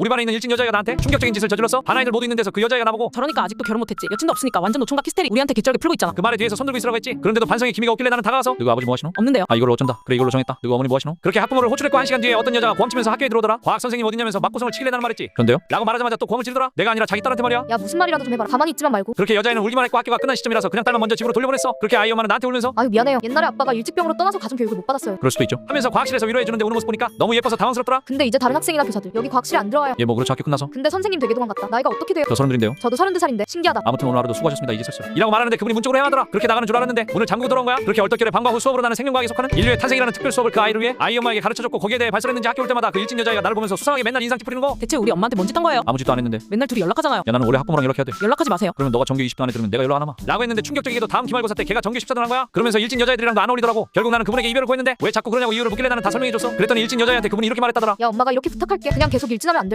우리 반에 있는 일진 여자애가 나한테 충격적인 짓을 저질렀어? 반 아이들 모두 있는 데서 그 여자애가 나보고? 저러니까 아직도 결혼 못했지. 여친도 없으니까 완전 노총각 히스테리. 우리한테 개쩔게 풀고 있잖아. 그 말에 뒤에서 손들고 있으라고 했지? 그런데도 반성의 기미가 없길래 나는 다가가서 누구 아버지 뭐 하시노? 없는데요. 아 이걸로 어쩐다. 그래 이걸로 정했다. 누구 어머니 뭐 하시노? 그렇게 학부모를 호출했고 한 시간 뒤에 어떤 여자가 고함치면서 학교에 들어오더라. 과학 선생님 어디냐면서 맞고성을 치길래나는 말했지. 그런데요? 라고 말하자마자 또 고함을 치더라. 내가 아니라 자기 딸한테 말이야. 야 무슨 말이라도 좀 해봐라. 가만히 있지만 말고. 그렇게 여자애는 울기만 했고 학교가 끝난 시점이라서 그냥 딸만 먼저 집으로 돌려보냈어. 그렇게 아이 엄마는 나한테 울면서 아유 미안해요. 옛날에 아빠가 일찍병으로 떠나서 가정 교육을 못 받았어요. 그럴 수도 있죠. 하면서 과학실에서 위로해주는데 우는 모습 보니까 너무 예뻐서 당황스럽더라. 근데 이제 다른 학생이나 교사들 여기 과학실에 안 들어와요 예뭐 그렇죠 학교 끝나서? 근데 선생님 되게 도망 갔다. 나이가 어떻게 돼요? 저 서른들인데요? 저도 32살인데. 신기하다. 아무튼 오늘 하루도 수고하셨습니다 이제 슬슬 이라고 말하는데 그분이 문 쪽으로 헤어하더라. 그렇게 나가는 줄 알았는데 문을 잠그고 들어온 거야? 그렇게 얼떨결에 방과 후 수업으로 나는 생명과학에 속하는 인류의 탄생이라는 특별 수업을 그 아이를 위해 아이 엄마에게 가르쳐줬고 거기에 대해 발설했는지 학교 올 때마다 그 일진 여자애가 나를 보면서 수상하게 맨날 인상 찌푸리는 거? 대체 우리 엄마한테 뭔 짓 한 거예요? 아무 짓도 안 했는데. 맨날 둘이 연락하잖아요. 야 나는 올해 학부모랑 연락해야 돼. 연락하지 마세요. 그러면 너가 정규 20도 안에 들으면 내가 연락 안 하마. 라고 했는데 충격적이게도 다음 기말고사 때 걔가 정규 14등 한 거야? 그러면서 일진 여자애들이랑도 안 어울리더라고. 결국 나는 그분에게 이별을 고했는데 왜 자꾸 그러냐고 이유를 묻길래 나는 다 설명해줬어 그랬더니 일진 여자애한테 그분이 이렇게 말했다더라. 야 엄마가 이렇게 부탁할게. 그냥 계속 일진하면 안 될까?